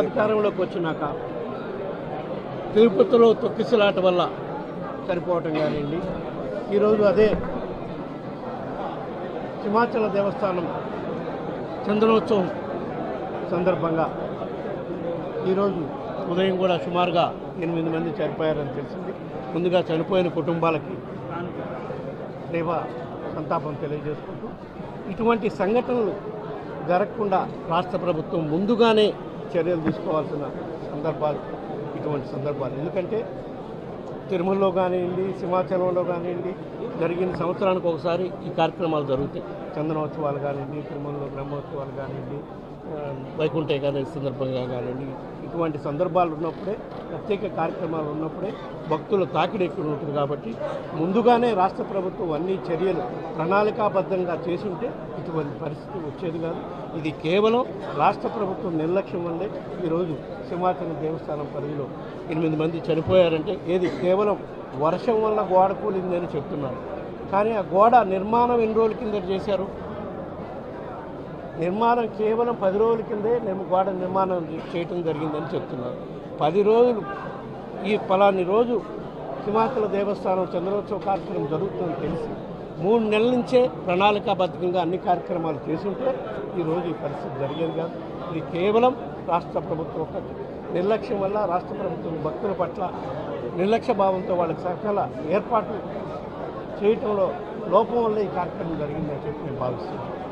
అధికారంలోకి వచ్చినాక తిరుపతిలో తొక్కిసలాట వల్ల సరిపోవటం కానివ్వండి. ఈరోజు అదే హిమాచల దేవస్థానం చంద్రోత్సవం సందర్భంగా ఈరోజు ఉదయం కూడా సుమారుగా ఎనిమిది మంది చనిపోయారని తెలిసింది. ముందుగా చనిపోయిన కుటుంబాలకి దేవ సంతాపం తెలియజేసుకుంటూ ఇటువంటి సంఘటనలు జరగకుండా రాష్ట్ర ప్రభుత్వం ముందుగానే చర్యలు తీసుకోవాల్సిన సందర్భాలు ఇటువంటి సందర్భాలు. ఎందుకంటే తిరుమలలో కానివ్వండి సింహాచలంలో కానివ్వండి జరిగిన సంవత్సరానికి ఒకసారి ఈ కార్యక్రమాలు జరుగుతాయి. చందనోత్సవాలు కానివ్వండి తిరుమలలో బ్రహ్మోత్సవాలు కానివ్వండి ఆ, వైకుంఠ ఏకాదశి సందర్భంగా కానివ్వండి ఇటువంటి సందర్భాలు ఉన్నప్పుడే ప్రత్యేక కార్యక్రమాలు ఉన్నప్పుడే భక్తుల తాకిడి ఎక్కువ ఉంటుంది కాబట్టి ముందుగానే రాష్ట్ర ప్రభుత్వం అన్ని చర్యలు ప్రణాళికాబద్ధంగా చేసుంటే ఇటువంటి పరిస్థితి వచ్చేది కాదు. ఇది కేవలం రాష్ట్ర ప్రభుత్వం నిర్లక్ష్యం వల్లే ఈరోజు సింహాచలం దేవస్థానం పరిధిలో ఎనిమిది మంది చనిపోయారంటే ఏది? కేవలం వర్షం వల్ల గోడ కూలిందని చెప్తున్నారు. కానీ ఆ గోడ నిర్మాణం ఎన్ని రోజుల కింద చేశారు? నిర్మాణం కేవలం పది రోజుల కిందే నిర్- గోడ నిర్మాణం చేయటం జరిగిందని చెప్తున్నారు. పది రోజులు ఈ పలాని రోజు హిమాచల దేవస్థానం చంద్రోత్సవ కార్యక్రమం జరుగుతుందని తెలిసి మూడు నెలల నుంచే ప్రణాళికాబద్ధంగా అన్ని కార్యక్రమాలు చేసుంటే ఈరోజు ఈ పరిస్థితి జరిగేది కాదు. ఇది కేవలం రాష్ట్ర ప్రభుత్వం ఒక నిర్లక్ష్యం వల్ల రాష్ట్ర ప్రభుత్వం భక్తుల పట్ల నిర్లక్ష్య భావంతో వాళ్ళకి సకల ఏర్పాట్లు చేయటంలో లోపం వల్ల ఈ కార్యక్రమం జరిగిందని చెప్పి నేను భావిస్తున్నాను.